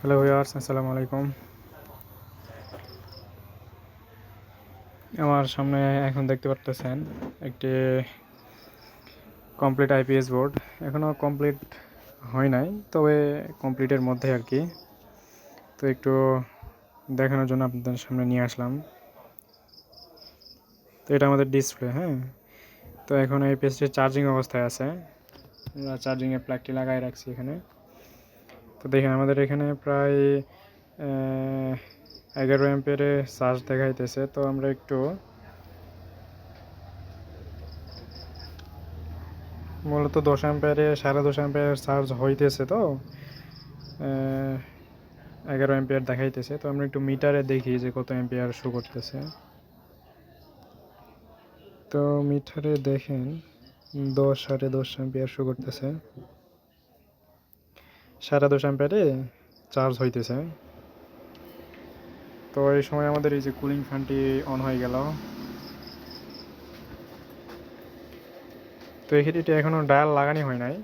Hello viewers আসসালামু আলাইকুম আমার সামনে এখন দেখতে পারতেছেন একটি কমপ্লিট আইপিএস বোর্ড এখনও কমপ্লিট হয় নাই, তবে কমপ্লিটের মধ্যে আর কি। তো একটু দেখানোর জন্য আপনাদের সামনে নিয়ে আসলাম। তো এটা আমাদের ডিসপ্লে হ্যাঁ? তো এখন এই পেজটি চার্জিং অবস্থায় আছে। চার্জিংয়ের প্লাগটি লাগাই রাখছি এখানে। তো দেখেন আমাদের এখানে প্রায় এগারো অ্যাম্পিয়ারে চার্জ দেখাইতেছে, তো আমরা একটু মূলত দশ অ্যাম্পিয়ারে সাড়ে দশ অ্যাম্পিয়ার চার্জ হইতেছে তো এগারো অ্যাম্পিয়ার দেখাইতেছে, তো আমরা একটু মিটারে দেখি যে কত অ্যাম্পিয়ার শো করতেছে। তো মিটারে দেখেন, দশ সাড়ে দশ অ্যাম্পিয়ার শো করতেছে। সাড়ে দশ অ্যাম্পিয়ারে চার্জ হইতেছে। তো এই সময় আমাদের এই যে কুলিং ফ্যানটি অন হয়ে গেল। তো এখানে এটা এখনও ডায়াল লাগানি হয় নাই।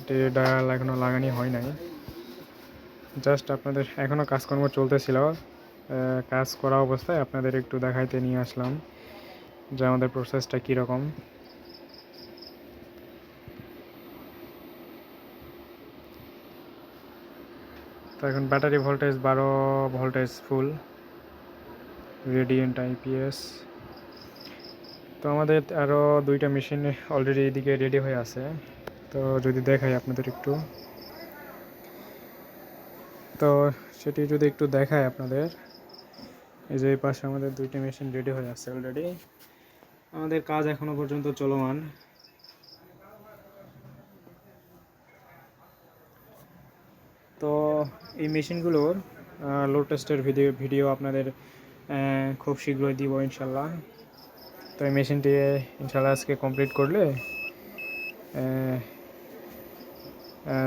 এটি ডায়াল এখনও লাগানি হয় নাই। জাস্ট আপনাদের এখনও কাজকর্ম চলতেছিল। কাজ করা অবস্থায় আপনাদের একটু দেখাইতে নিয়ে আসলাম যে আমাদের প্রসেসটা কীরকম। তো এখন ব্যাটারি ভোল্টেজ বারো, ভোল্টেজ ফুল, রেডিয়েন্ট আইপিএস। তো আমাদের আরও দুইটা মেশিন অলরেডি এদিকে রেডি হয়ে আছে। তো যদি দেখাই আপনাদের একটু। তো সেটি যদি একটু দেখায় আপনাদের। এই যে এই পাশে আমাদের দুইটা মেশিন রেডি হয়ে আছে অলরেডি আমাদের কাজ এখনও পর্যন্ত চলমান। তো এই মেশিনগুলোর লোড টেস্টের ভিডিও ভিডিও আপনাদের খুব শীঘ্রই দিব ইনশাল্লাহ। তো এই মেশিনটি ইনশাল্লাহ আজকে কমপ্লিট করলে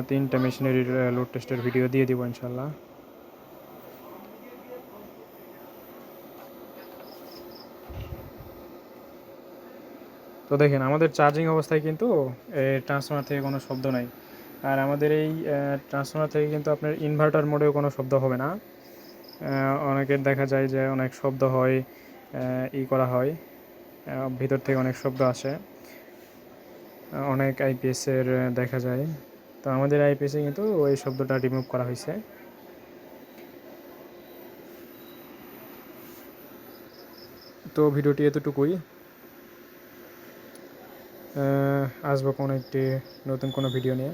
তিনটা মেশিনের লোড টেস্টের ভিডিও দিয়ে দিব ইনশাল্লাহ। তো দেখেন, আমাদের চার্জিং অবস্থায় কিন্তু এই ট্রান্সফর্মার থেকে কোনো শব্দ নাই। আর আমাদের এই ট্রান্সফর্মার থেকে কিন্তু আপনার ইনভার্টার মোডেও কোনো শব্দ হবে না। অনেকের দেখা যায় যে অনেক শব্দ হয় ই করা হয় ভিতর থেকে অনেক শব্দ আসে। অনেক আইপিএসের দেখা যায়। তো আমাদের আইপিএসে কিন্তু ওই শব্দটা রিমুভ করা হয়েছে। তো ভিডিওটি এতটুকুই। আসব কোনো একটি নতুন কোনো ভিডিও নিয়ে।